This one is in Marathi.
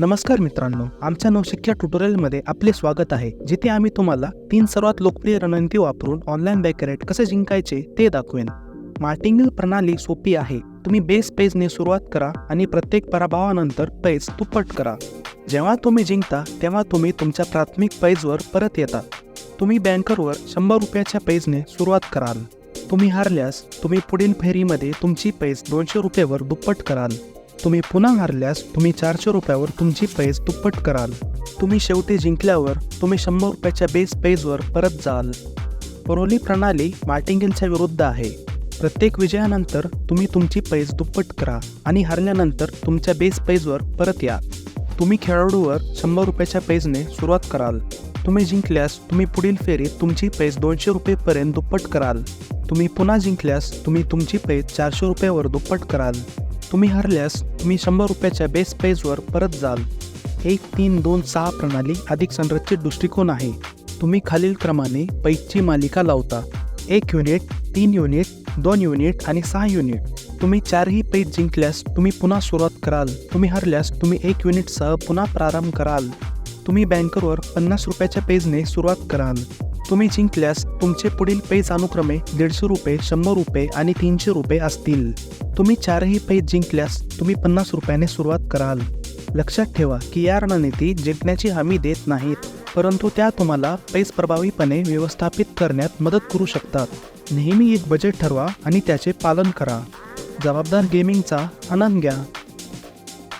नमस्कार मित्रांनो आमच्या नवशिक्या ट्युटोरियलमध्ये आपले स्वागत आहे जिथे आम्ही तुम्हाला तीन सर्वात लोकप्रिय रणनीती वापरून ऑनलाईन बॅकरेट कसे जिंकायचे ते दाखवेन. मार्टिंगल प्रणाली सोपी आहे तुम्ही बेस पेजने सुरुवात करा आणि प्रत्येक पराभवानंतर पेज दुप्पट करा. जेव्हा तुम्ही जिंकता तेव्हा तुम्ही तुमच्या प्राथमिक पेजवर परत येता. तुम्ही बँकरवर शंभर रुपयाच्या पेजने सुरुवात कराल. तुम्ही हारल्यास तुम्ही पुढील फेरीमध्ये तुमची पेज दोनशे रुपयेवर दुप्पट कराल. तुम्ही पुन्हा हारल्यास तुम्ही चारशे रुपयावर तुमची पेज दुप्पट कराल. तुम्ही शेवटी जिंकल्यावर तुम्ही शंभर रुपयाच्या बेस पेजवर परत जाल. परोली प्रणाली मार्टिंगेलच्या विरुद्ध आहे. प्रत्येक विजयानंतर तुम्ही तुमची पैज दुप्पट करा आणि हारल्यानंतर तुमच्या बेस पेजवर परत या. तुम्ही खेळाडूवर शंभर रुपयाच्या पेजने सुरुवात कराल. तुम्ही जिंकल्यास तुम्ही पुढील फेरीत तुमची पेज दोनशे रुपयेपर्यंत दुप्पट कराल. तुम्ही पुन्हा जिंकल्यास तुम्ही तुमची पेज चारशे रुपयावर दुप्पट कराल. तुम्ही हरल्यास तुम्ही शंभर रुपयाच्या बेस पेजवर परत जाल. एक तीन दोन सहा प्रणाली अधिक संरचित दृष्टिकोन आहे. तुम्ही खालील क्रमाने पैजची मालिका लावता. एक युनिट तीन युनिट दोन युनिट आणि सहा युनिट तुम्ही चारही पेज जिंकल्यास तुम्ही पुन्हा सुरुवात कराल. तुम्ही हरल्यास तुम्ही एक युनिटसह पुन्हा प्रारंभ कराल. तुम्ही बँकरवर पन्नास रुपयाच्या पेजने सुरुवात कराल. तुम्ही जिंकल्यास तुमचे पुढील पेज अनुक्रमे दीडशे रुपये शंभर रुपये आणि तीनशे रुपये असतील. तुम्ही चारही पैज जिंकल्यास तुम्ही पन्नास रुपयाने सुरुवात कराल. लक्षात ठेवा की या रणनीती जिंकण्याची हमी देत नाहीत परंतु त्या तुम्हाला पैस प्रभावीपणे व्यवस्थापित करण्यात मदत करू शकतात. नेहमी एक बजेट ठरवा आणि त्याचे पालन करा. जबाबदार गेमिंगचा आनंद घ्या.